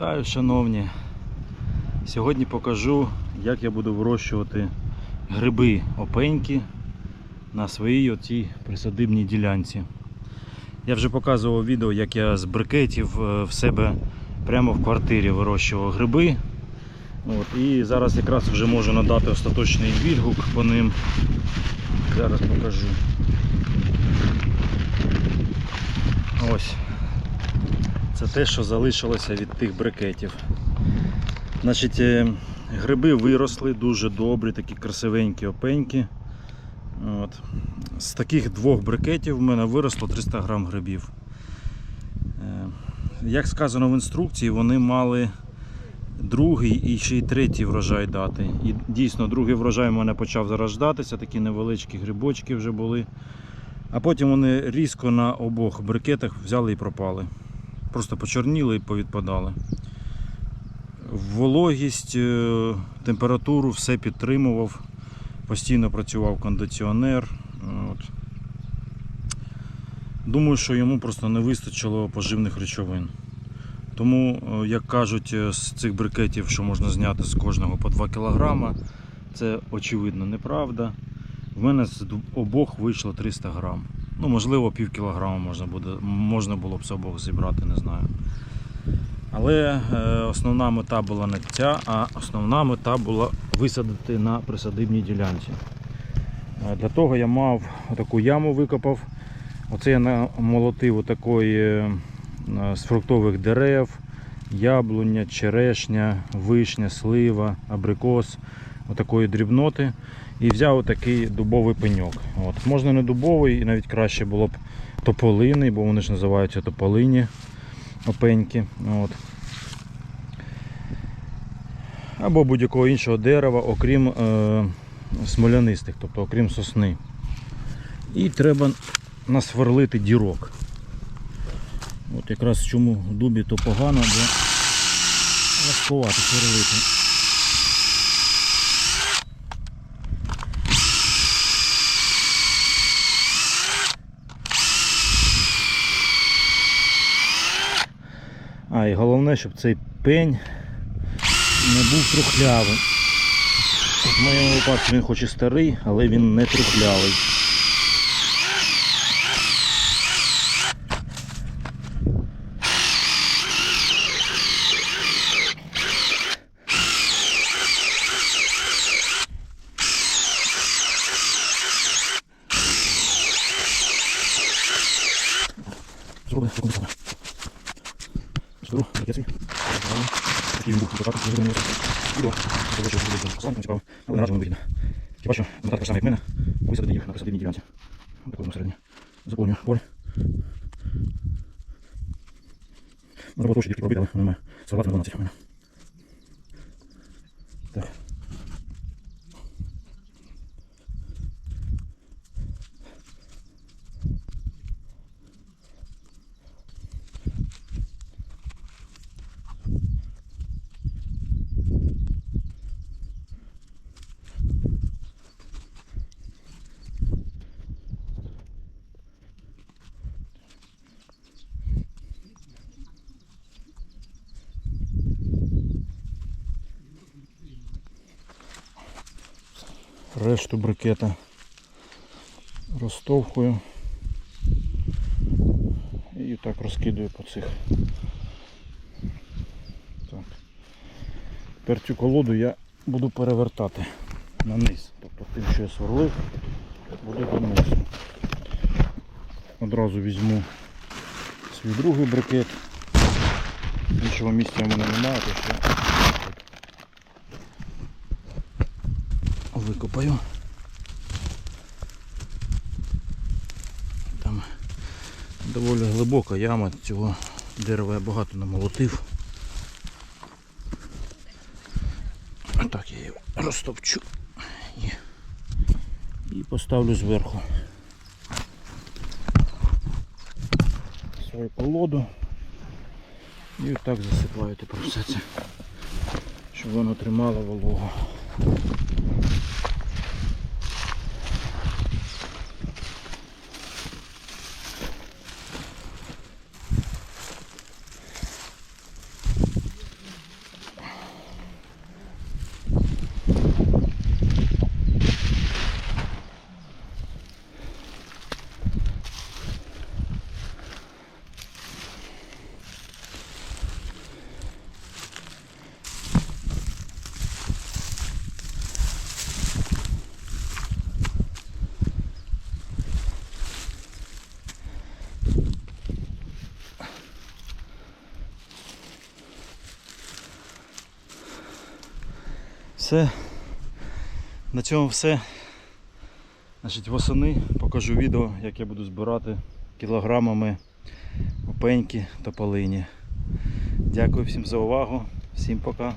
Вітаю, шановні. Сьогодні покажу, як я буду вирощувати гриби опеньки на своїй оцій присадибній ділянці. Я вже показував відео, як я з брикетів е, в себе прямо в квартирі вирощував гриби. От, і зараз якраз вже можу надати остаточний відгук по ним. Зараз покажу. Ось. Це те, що залишилося від тих брикетів. Значить, е, гриби виросли дуже добрі, такі красивенькі опеньки. От. З таких двох брикетів в мене виросло 300 грам грибів. Е, Як сказано в інструкції, вони мали другий і ще й третій врожай дати. І дійсно другий врожай у мене почав зарождатися, такі невеличкі грибочки вже були. А потім вони різко на обох брикетах взяли і пропали. Просто почорніли і повідпадали. Вологість, е, температуру все підтримував. Постійно працював кондиціонер. От. Думаю, що йому просто не вистачило поживних речовин. Тому, е, як кажуть, е, з цих брикетів, що можна зняти з кожного по 2 кг, це очевидно неправда. В мене з обох вийшло 300 грам. Ну, можливо, пів кілограма можна, буде, можна було б з обох зібрати, не знаю. Але е, основна мета була не ця, а основна мета була висадити на присадибній ділянці. Е, Для того я мав таку яму викопав. Оце я намолотив отакої е, з фруктових дерев, яблуня, черешня, вишня, слива, абрикос, отакої дрібноти. І взяв отакий дубовий пеньок. От. Можна не дубовий, і навіть краще було б тополиний, бо вони ж називаються тополині опеньки. От. Або будь-якого іншого дерева, окрім е, смолянистих, тобто окрім сосни. І треба насверлити дірок. От якраз чому дубі то погано, бо важкувати сверлити. А, і головне, щоб цей пень не був трухлявим. В моєму випадку він хоч і старий, але він не трухлявий. Зроби секунду Такий він був покати, не зрозуміло. Відео. Це бачу, що буде посланком цікаво, але наразі воно вигідно. Хіба що, вона така ж сама, як в мене, висадити їх на присадибній ділянці. Ось Такою середньо. Заповнюю поле. Можна було трошки дірки пробити, але немає. Сорвати на 12 в мене. Так. Решту брикета розтовхую і так розкидаю по цих. Так. Тепер цю колоду я буду перевертати на низ. Тобто тим, що я сверлив, буде донизу. Одразу візьму свій другий брикет. Іншого місця в мене немає, то що викопаю. Там доволі глибока яма, цього дерева я багато намолотив. Так, я її розтопчу і, і поставлю зверху свою колоду і так засипаю тепер все це, щоб воно тримало вологу. Все. На цьому все. Значить, восени покажу відео, як я буду збирати кілограмами опеньки та полині. Дякую всім за увагу. Всім пока.